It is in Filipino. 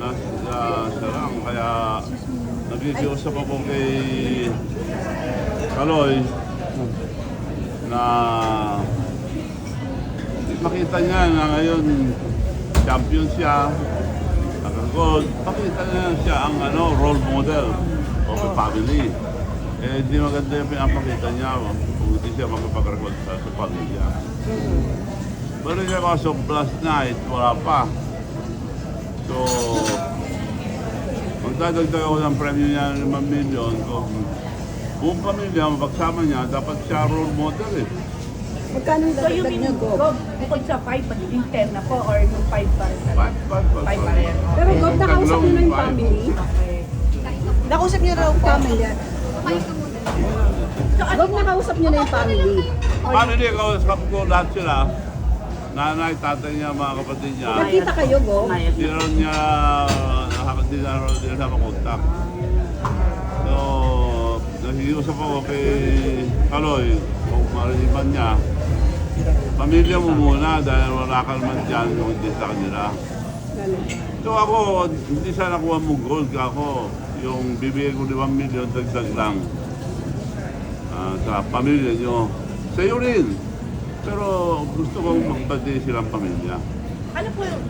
nasa lang. Kaya nagigiusap ako kay Kaloy na makita niya na ngayon champion siya, nag-gold, makita niya siya ang ano, role model of the family. Eh, hindi maganda yung pinapakita niya kung hindi siya makapag-record sa, sa pamilya. Pero yung kaso last night, wala pa. So, magdadagdag ako ng premyo niya ng 5 million kung buong pamilya, mapagsama niya, dapat siya role model eh. Magkano yung So yung dadagdag niyo, Gob? Gob, bukod sa 5, magiging 10 na po or yung 5 pa rin? Five, five, five, Five pa rin. Pero Gob, nakausap niyo na yung Five. family? Okay. Nakausap niyo na yung family? Gob, nakausap niyo na yung family? Paano hindi kausap ko lahat sila? Nanay, tatay niya, mga kapatid niya. Nakita kayo, Gob? Hindi na rin niya, nakaka- hindi na rin niya makontak. So, nakikiusap ako kay Kaloy, kung mariliman niya, pamilya mo muna dahil wala ka naman dyan kung hindi sa kanila. So ako, hindi sana nakuha mong gold ako. Yung bibigay ko 5 million, dagdag lang ah, sa pamilya nyo. Sa iyo rin. Pero gusto kong magbati silang pamilya. Ano po yung